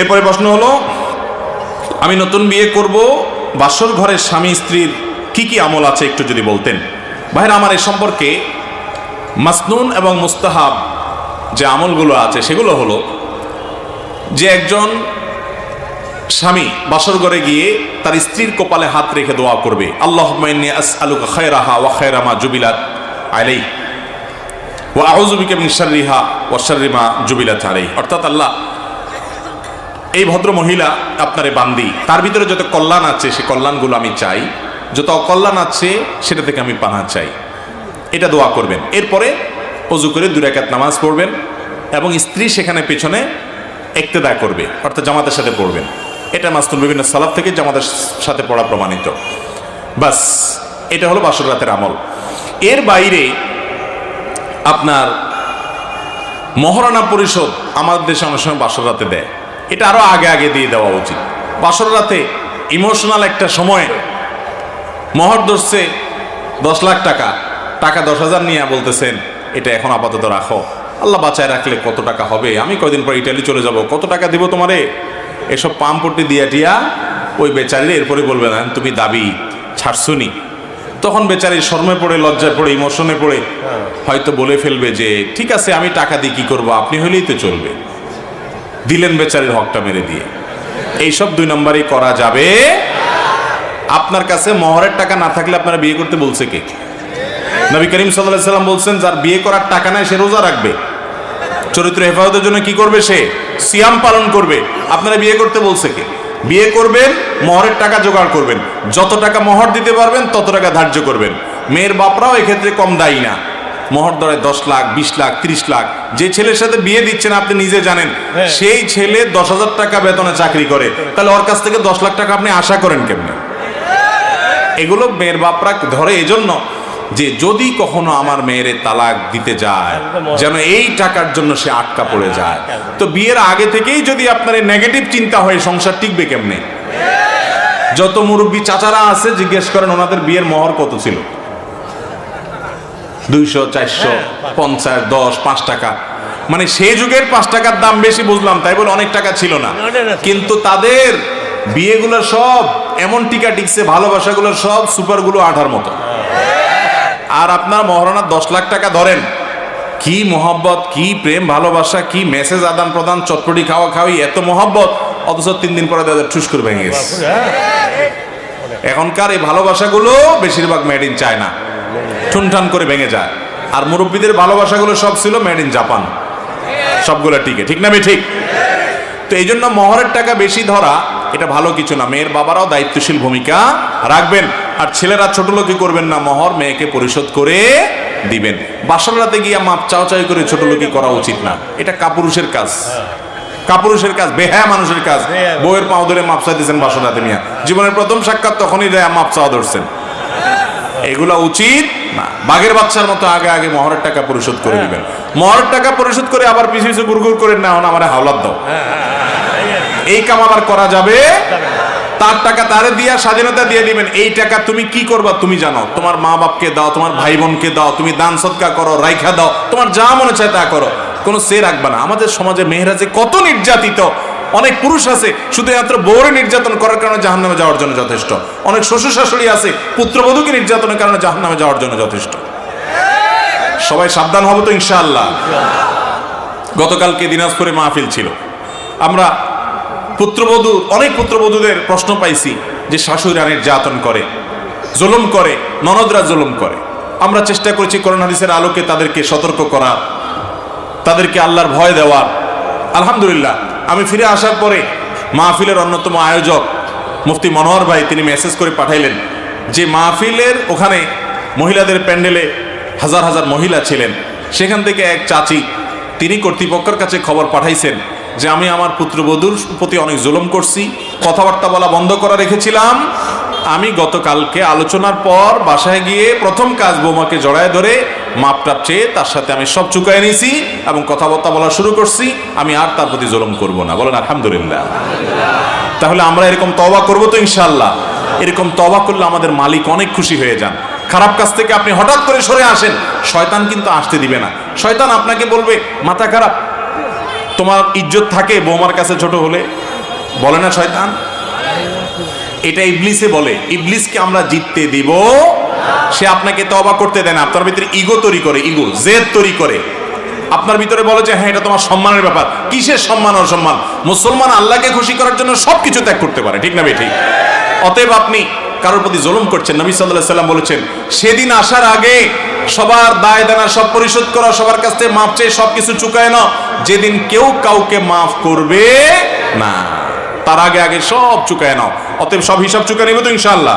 এরপরে প্রশ্ন হলো, আমি নতুন বিয়ে করব, বাসর ঘরের স্বামী স্ত্রীর কি কি আমল আছে একটু যদি বলতেন? ভাইরা, আমার এ সম্পর্কে মাসনুন এবং মুস্তাহাব যে আমলগুলো আছে, সেগুলো হলো যে একজন স্বামী বাসর ঘরে গিয়ে তার স্ত্রীর কপালে হাত রেখে দোয়া করবে আল্লাহ খায়রাহা ওয়া খায়রামা জুবিলাত আলাই ওয়া আউযু বিকা মিন শাররিহা ওয়া শাররি মা জুবিলাত আলাই অর্থাৎ আল্লাহ এই ভদ্র মহিলা আপনারে বান্দি। তার ভিতরে যত কল্যাণ আছে, সে কল্যাণগুলো আমি চাই। যত অকল্যাণ আছে, সেটা থেকে আমি পানা চাই। এটা দোয়া করবেন। এরপরে অজু করে দুরাকাত নামাজ পড়বেন এবং স্ত্রী সেখানে পেছনে একতেদা করবে, অর্থাৎ জামাতের সাথে পড়বেন। এটা মাস্তুল বিভিন্ন সালাদ থেকে জামাতের সাথে পড়া প্রমাণিত। বাস, এটা হলো বাসর রাতের আমল। এর বাইরে আপনার মহারানা পরিষদ আমাদের দেশে অনেক সময় বাসর রাতে দেয়। এটা আরও আগে আগে দিয়ে দেওয়া উচিত। বাসর রাতে ইমোশনাল একটা সময়। মহর ধরছে দশ লাখ টাকা। টাকা দশ হাজার নিয়ে বলতেছেন এটা এখন আপাতত রাখো। আল্লাহ বাঁচায় রাখলে কত টাকা হবে? আমি কয়দিন পর ইটালি চলে যাব। কত টাকা দিব তোমারে? এসব পাম্পটি দিয়া টিয়া ওই বেচারির এরপরে বলবে না তুমি দাবি ছাড়ছুনি। তখন বেচারি শর্মে পড়ে লজ্জায় পড়ে ইমোশনে পড়ে হয়তো বলে ফেলবে যে ঠিক আছে আমি টাকা দিয়ে কী করব? আপনি হলেই তো চলবে। দিলেন বেচারির হকটা মেরে দিয়ে। এইসব দুই নম্বরই করা যাবে। আপনার কাছে মহরের টাকা না থাকলে আপনারা বিয়ে করতে বলছে কে? নবী করিম সাল্লাহ সাল্লাম বলছেন, যার বিয়ে করার টাকা নাই, সে রোজা রাখবে। চরিত্র হেফাজতের জন্য কি করবে সে? সিয়াম পালন করবে। আপনারা বিয়ে করতে বলছে কে? বিয়ে করবেন, মহরের টাকা জোগাড় করবেন। যত টাকা মহর দিতে পারবেন, তত টাকা ধার্য করবেন। মেয়ের বাপরাও এক্ষেত্রে কম দায়ী না। মহর দরে দশ লাখ বিশ লাখ ত্রিশ লাখ। যে ছেলের সাথে বিয়ে দিচ্ছেন আপনি নিজে জানেন। সেই ছেলে দশ হাজার টাকা বেতনে চাকরি করে। তাহলে ওর কাছ থেকে দশ লাখ টাকা আপনি আশা করেন কেমনে? এগুলো মেয়ের বাপরা ধরে এজন্য যে যদি কখনো আমার মেয়েরে তালাক দিতে যায় যেন এই টাকার জন্য সে আটকা পড়ে যায়। তো বিয়ের আগে থেকেই যদি আপনার নেগেটিভ চিন্তা হয় সংসার টিকবে কেমনে? যত মুরব্বী চাচারা আছে জিজ্ঞেস করেন ওনাদের বিয়ের মহর কত ছিল? দুইশো চারশো পঞ্চাশ দশ পাঁচ টাকা। মানে সেই যুগের পাঁচ টাকার দাম বেশি বুঝলাম তাই বলে অনেক টাকা ছিল না। কিন্তু তাদের বিয়েগুলো সব এমন টিকা টিকছে ভালোবাসাগুলো সব সুপারগুলো আঠার মতো। আর আপনার মহারণা দশ লাখ টাকা ধরেন। কি মোহব্বত কি প্রেম ভালোবাসা কি মেসেজ আদান প্রদান চটপটি খাওয়া খাওয়াই এত মোহব্বত অথচ তিন দিন পরে তাদের ঠুস করে ভেঙে গেছে। এখনকার এই ভালোবাসাগুলো বেশিরভাগ মেড ইন চায়না ঠুনঠান করে ভেঙে যায়। আর মুরব্বীদের ভালোবাসাগুলো সব ছিল মেড ইন জাপান সবগুলো টিকে। ঠিক না ঠিক। তো এই জন্য মহরের টাকা বেশি ধরা এটা ভালো কিছু না। মেয়ের বাবারাও দায়িত্বশীল ভূমিকা রাখবেন। আর ছেলেরা ছোট লোকই করবেন না মহর মেয়েকে পরিশোধ করে দিবেন। বাসর রাতে গিয়া মাপ চাও চাই করে ছোট লোকই করা উচিত না। এটা কাপুরুষের কাজ। কাপুরুষের কাজ বেহায়া মানুষের কাজ। বউয়ের পাও ধরে মাপ চাইতেছেন বাসর রাতে মিয়া জীবনের প্রথম সাক্ষাৎ তখনই দেয়া মাপ চাওয়া ধরছেন। এগুলা উচিত না। বাঘের বাচ্চার মতো আগে আগে মহরের টাকা পরিশোধ করে দিবেন। মহরের টাকা পরিশোধ করে আবার পিছু পিছু গুড়গুড় করে না হন আমার হাওলাত দাও। এই কাম আবার করা যাবে? তার টাকা তারে দিয়া স্বাধীনতা দিয়ে দিবেন। এই টাকা তুমি কি করবা তুমি জানো। তোমার মা বাপকে দাও তোমার ভাই বোনকে দাও তুমি দান সৎকা করো রাইখা দাও। তোমার যা মনে চায় তা করো। কোনো সে রাখবা না। আমাদের সমাজে মেয়েরা যে কত নির্যাতিত। অনেক পুরুষ আছে, শুধুমাত্র বউরে নির্যাতন করার কারণে জাহান্নামে যাওয়ার জন্য যথেষ্ট। অনেক শ্বশুর শাশুড়ি আছে, পুত্রবধূকে নির্যাতনের কারণে জাহান্নামে যাওয়ার জন্য যথেষ্ট। সবাই সাবধান হব তো ইনশাআল্লাহ। গতকালকে দিনাজপুরে মাহফিল ছিল। আমরা পুত্রবধূ, অনেক পুত্রবধূদের প্রশ্ন পাইছি যে শাশুড়িরা নির্যাতন করে, জুলুম করে, ননদরা জুলুম করে। আমরা চেষ্টা করেছি করোনা হাদিসের আলোকে তাদেরকে সতর্ক করার তাদেরকে আল্লাহর ভয় দেওয়ার আলহামদুলিল্লাহ আমি ফিরে আসার পরে মাহফিলের অন্যতম আয়োজক মুফতি মনোহর ভাই তিনি মেসেজ করে পাঠাইলেন যে মাহফিলের ওখানে মহিলাদের প্যান্ডেলে হাজার হাজার মহিলা ছিলেন। সেখান থেকে এক চাচি তিনি কর্তৃপক্ষের কাছে খবর পাঠাইছেন যে আমি আমার পুত্রবধূর প্রতি অনেক জুলম করছি, কথাবার্তা বলা বন্ধ করা রেখেছিলাম আমি গতকালকে আলোচনার পর বাসায় গিয়ে প্রথম কাজ বৌমাকে জড়ায় ধরে মাপ টাপ চেয়ে তার সাথে আমি সব চুকাই নিয়েছি এবং কথাবার্তা বলা শুরু করছি। আমি আর তার প্রতি জুলুম করব না। বলেন, আলহামদুলিল্লাহ। তাহলে আমরা এরকম তবা করব তো ইনশাল্লাহ এরকম তবা করলে আমাদের মালিক অনেক খুশি হয়ে যান। খারাপ কাজ থেকে আপনি হঠাৎ করে সরে আসেন। শয়তান কিন্তু আসতে দিবে না। শয়তান আপনাকে বলবে, মাথা খারাপ। তোমার ইজ্জত থাকে বৌমার কাছে ছোট হলে। বলে না শয়তান। এটা ইবলিসে বলে, ইবলিসকে আমরা জিততে দিব। সে আপনাকে তবা করতে দেয় না, আপনার ভিতরে ইগো তৈরি করে, ইগো, জেদ তৈরি করে। আপনার ভিতরে বলে যে হ্যাঁ এটা তোমার সম্মানের ব্যাপার। কিসের সম্মান, অসম্মান? মুসলমান আল্লাহকে খুশি করার জন্য সবকিছু ত্যাগ করতে পারে, ঠিক না বেঠিক অতএব আপনি কারোর প্রতি জুলুম করছেন, নবী সাল্লাহ সাল্লাম বলেছেন, সেদিন আসার আগে সবার দায় দানা সব পরিশোধ করা, সবার কাছ থেকে মাপ চেয়ে সব কিছু চুকায় না যেদিন কেউ কাউকে মাফ করবে না, তার আগে আগে সব চুকায় নাও। অতএব সব হিসাব চুকে নেবে তো ইনশাআল্লাহ।